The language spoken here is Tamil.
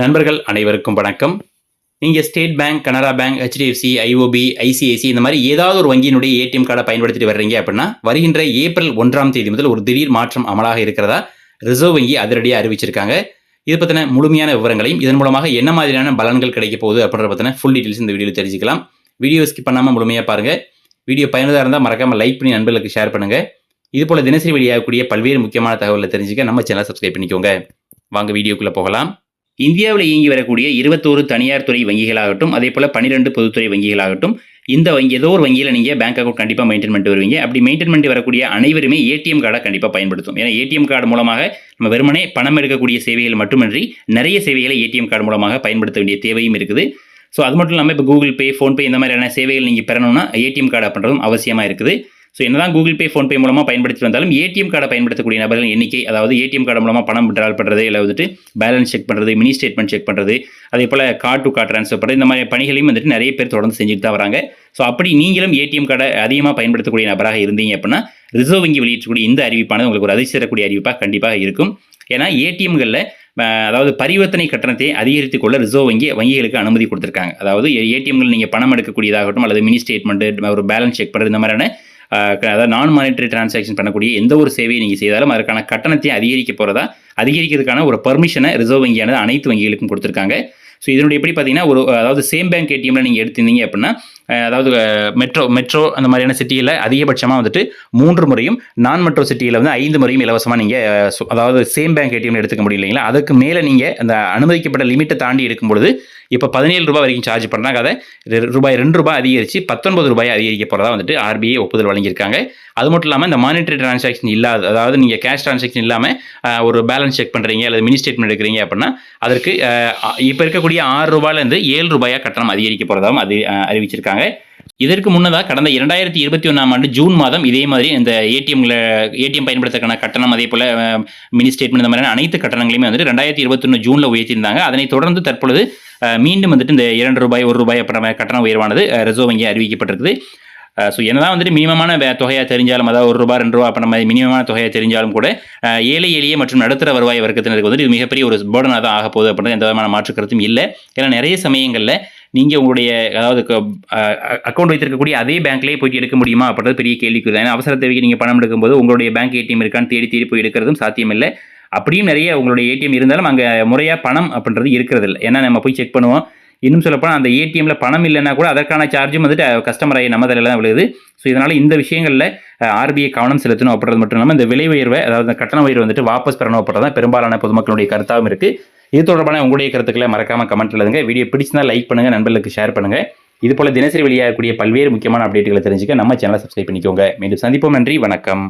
நண்பர்கள் அனைவருக்கும் வணக்கம். நீங்கள் State Bank Canara Bank HDFC IOB ICIC இந்த மாதிரி ஏதாவது ஒரு வங்கியினுடைய ஏடிஎம் கார்டை பயன்படுத்திட்டு வர்றீங்க அப்படின்னா வருகின்ற ஏப்ரல் ஒன்றாம் தேதி முதல் ஒரு திடீர் மாற்றம் அமலாக இருக்கிறதா ரிசர்வ் வங்கி அதிரடியாக அறிவிச்சிருக்காங்க. இது பற்றின முழுமையான விவரங்களையும் இதன் மூலமாக என்ன மாதிரியான பலன்கள் கிடைக்க போகுது அப்படின்ற பற்றின ஃபுல் டீட்டெயில்ஸ் இந்த வீடியோவில் தெரிஞ்சுக்கலாம். வீடியோ ஸ்கிப் பண்ணாமல் முழுமையாக பாருங்கள் வீடியோ பயனுள்ளதாக இருந்தால் மறக்காமல் லைக் பண்ணி நண்பர்களுக்கு ஷேர் பண்ணுங்கள் இது போல் தினசரி வெளியாகக்கூடிய பல்வேறு முக்கியமான தகவலை தெரிஞ்சுக்க நம்ம சேனலை சப்ஸ்கிரைப் பண்ணிக்கோங்க. வாங்க வீடியோக்குள்ளே போகலாம். இந்தியாவில் இயங்கி வரக்கூடிய இருபத்தோரு தனியார் துறை வங்கிகளாகட்டும் அதே போல் பன்னிரெண்டு பொதுத்துறை வங்கிகளாகட்டும் இந்த வங்கி ஏதோ ஒரு வங்கியில் நீங்கள் பேங்க் அக்கௌண்ட் கண்டிப்பாக மெயின்டைன் பண்ணிட்டு வருவீங்க. அப்படி மெயின்டைன் பண்ணிட்டு வரக்கூடிய அனைவருமே ஏடிஎம் கார்டை கண்டிப்பாக பயன்படுத்தும். ஏன்னா ஏடிஎம் கார்டு மூலமாக நம்ம வெறுமனே பணம் எடுக்கக்கூடிய சேவைகள் மட்டுமின்றி நிறைய சேவைகளை ஏடிஎம் கார்டு மூலமாக பயன்படுத்த வேண்டிய தேவையும் இருக்குது. ஸோ அது மட்டும் இல்லாமல் இப்போ கூகுள் பே ஃபோன்பே இந்த மாதிரியான சேவைகள் நீங்கள் பெறணும்னா ஏடிஎம் கார்டு அப்படின்றதும் அவசியமாக இருக்குது. ஸோ என்னதான் கூகுள் பே ஃபோன்பே மூலமாக பயன்படுத்தி வந்தாலும் ஏடிஎம் கார்டை பயன்படுத்தக்கூடிய நபர்கள் எண்ணிக்கை அதாவது ஏடிஎம் கார்டு மூலமாக பணம் ட்ரால் பண்ணுறது இல்லை வந்துட்டு பேலன்ஸ் செக் பண்ணுறது மினி ஸ்டேட்மெண்ட் செக் பண்ணுறது அதே போல் கார்டு டு கார்டு ட்ரான்ஸ்ஃபர் பண்ணுறது இந்த மாதிரி பணிகளையும் வந்துட்டு நிறைய பேர் தொடர்ந்து செஞ்சுட்டு தான் வராங்க. ஸோ அப்படி நீங்களும் ஏடிஎம் கார்டை அதிகமாக பயன்படுத்தக்கூடிய நபராக இருந்தீங்க அப்படின்னா ரிசர்வ் வங்கி வெளியிட்டக்கூடிய இந்த அறிவிப்பானது உங்களுக்கு ஒரு அதிர்ச்சி தரக்கூடிய அறிவிப்பாக கண்டிப்பாக இருக்கும். ஏன்னா ஏடிஎம்களில் அதாவது பரிவர்த்தனை கட்டணத்தை அதிகரித்து கொள்ள ரிசர்வ் வங்கி வங்கிகளுக்கு அனுமதி கொடுத்துருக்காங்க. அதாவது ஏடிஎம்கள் நீங்கள் பணம் எடுக்கக்கூடியதாகட்டும் அல்லது மினி ஸ்டேட்மெண்ட்டு ஒரு பேலன்ஸ் செக் பண்ணுறது இந்த மாதிரியான அதாவது நான் மானிட்டரி டிரான்சாக்ஷன் பண்ணக்கூடிய எந்த ஒரு சேவையை நீங்கள் செய்தாலும் அதற்கான கட்டணத்தை அதிகரிக்க போகிறதா அதிகரிக்கிறதுக்கான ஒரு பர்மிஷனை ரிசர்வ் வங்கியானது அனைத்து வங்கிகளுக்கும் கொடுத்துருக்காங்க. ஸோ இதனுடைய எப்படி பார்த்தீங்கன்னா ஒரு அதாவது சேம் பேங்க் ஏடிஎம்ல நீங்கள் எடுத்திருந்தீங்க அப்படின்னா அதாவது மெட்ரோ மெட்ரோ அந்த மாதிரியான சிட்டியில் அதிகபட்சமாக வந்துட்டு மூன்று முறையும் நான் மெட்ரோ சிட்டியில் வந்து ஐந்து முறையும் இலவசமாக நீங்கள் அதாவது சேம் பேங்க் ஏடிஎம்ல எடுத்துக்க முடியும் இல்லைங்களா? அதுக்கு மேலே நீங்கள் அந்த அனுமதிக்கப்பட்ட லிமிட்டை தாண்டி எடுக்கும் பொழுது இப்போ பதினேழு ரூபாய் வரைக்கும் சார்ஜ் பண்ணுறாங்க அதை ரூபாய் ரெண்டு ரூபாய் அதிகரித்து பத்தொன்பது ரூபாய் அதிகரிக்க போகிறதா வந்துட்டு ஆர்பிஐ ஒப்புதல் வழங்கியிருக்காங்க. அது மட்டும் இல்லாமல் இந்த மானிட்டரி டிரான்சாக்ஷன் இல்லாத அதாவது நீங்கள் கேஷ் டிரான்சாக்ஷன் இல்லாமல் ஒரு பேலன்ஸ் செக் பண்ணுறீங்க அல்லது மினி ஸ்டேட்மெண்ட் எடுக்கிறீங்க அப்படின்னா அதற்கு இப்போ இருக்கக்கூடிய ஆறு ரூபாயிலேருந்து ஏழு ரூபாயாக கட்டணம் அதிகரிக்க போகிறதாகவும் அது அறிவிச்சிருக்காங்க. இதற்கு முன்னதாக கடந்த இரண்டாயிரத்தி இருபத்தி ஒன்றாம் ஆண்டு ஜூன் மாதம் இதே மாதிரி இந்த ஏடிஎம்ல ஏடிஎம் பயன்படுத்தக்கான கட்டணம் அதே போல் மினி ஸ்டேட்மெண்ட் இந்த மாதிரியான அனைத்து கட்டணங்களையுமே வந்துட்டு ரெண்டாயிரத்தி இருபத்தொன்று ஜூனில் உயர்த்தியிருந்தாங்க. அதனை தொடர்ந்து தற்பொழுது மீண்டும் வந்துட்டு இந்த இரண்டு ரூபாய் ஒரு ரூபாய் அப்புறம் கட்டண உயர்வானது ரிசர்வ் வங்கி அறிவிக்கப்பட்டிருக்குது. ஸோ என்னதான் வந்துட்டு மினிமமான தொகையாக தெரிஞ்சாலும் அதாவது ஒரு ரூபா ரெண்டு ரூபா அப்போ நம்ம மினிமமான தொகையாக தெரிஞ்சாலும் கூட ஏழை எளிய மற்றும் நடுத்தர வருவாய் வர்க்கத்தினருக்கு வந்துட்டு இது மிகப்பெரிய ஒரு பேர்டனாக தான் ஆக போகுது அப்படின்றது எந்த விதமான மாற்று கருத்தும் இல்லை. ஏன்னா நிறைய சமயங்களில் நீங்கள் உங்களுடைய அதாவது அக்கௌண்ட் வைத்திருக்கக்கூடிய அதே பேங்க்லேயே போயிட்டு எடுக்க முடியுமா அப்படின்றது பெரிய கேள்விக்குது ஏன்னா அவசர தேவைக்கு நீங்கள் பணம் எடுக்கும்போது உங்களுடைய பேங்க் ஏடிஎம் இருக்கான்னு தேடி தேடி போய் எடுக்கிறதும் சாத்தியமில்லை அப்படியும் நிறைய உங்களுடைய ஏடிஎம் இருந்தாலும் அங்கே முறையாக பணம் அப்படின்றது இருக்கிறது இல்லை ஏன்னா நம்ம போய் செக் பண்ணுவோம். இன்னும் சொல்லப்போனால் அந்த ஏடிஎம்மில் பணம் இல்லைன்னா கூட அதற்கான சார்ஜும் வந்துட்டு கஸ்டமர் ஆகி நம்ம தலையில் தான் விழுது ஸோ இதனால் இந்த விஷயங்களில் ஆர்பிஐ கவனம் செலுத்தணும் அப்படின்றது மட்டும் இல்லாமல் இந்த விலை உயர்வை அதாவது இந்த கட்டண உயர்வு வந்துட்டு வாபஸ் பெறணும் அப்படின்றது தான் பெரும்பாலான பொதுமக்களுடைய கருத்தாகவும் இருக்குது இது தொடர்பான உங்களுடைய கருத்துக்களை மறக்காமல் கமெண்ட் எழுதுங்க. வீடியோ பிடிச்சிருந்தா லைக் பண்ணுங்கள் நண்பர்களுக்கு ஷேர் பண்ணுங்க. இதுபோல் தினசரி வெளியாகக்கூடிய பல்வேறு முக்கியமான அப்டேட்டுகளை தெரிஞ்சுக்க நம்ம சேனலை சப்ஸ்கிரைப் பண்ணிக்கோங்க. மீண்டும் சந்திப்போம் நன்றி வணக்கம்.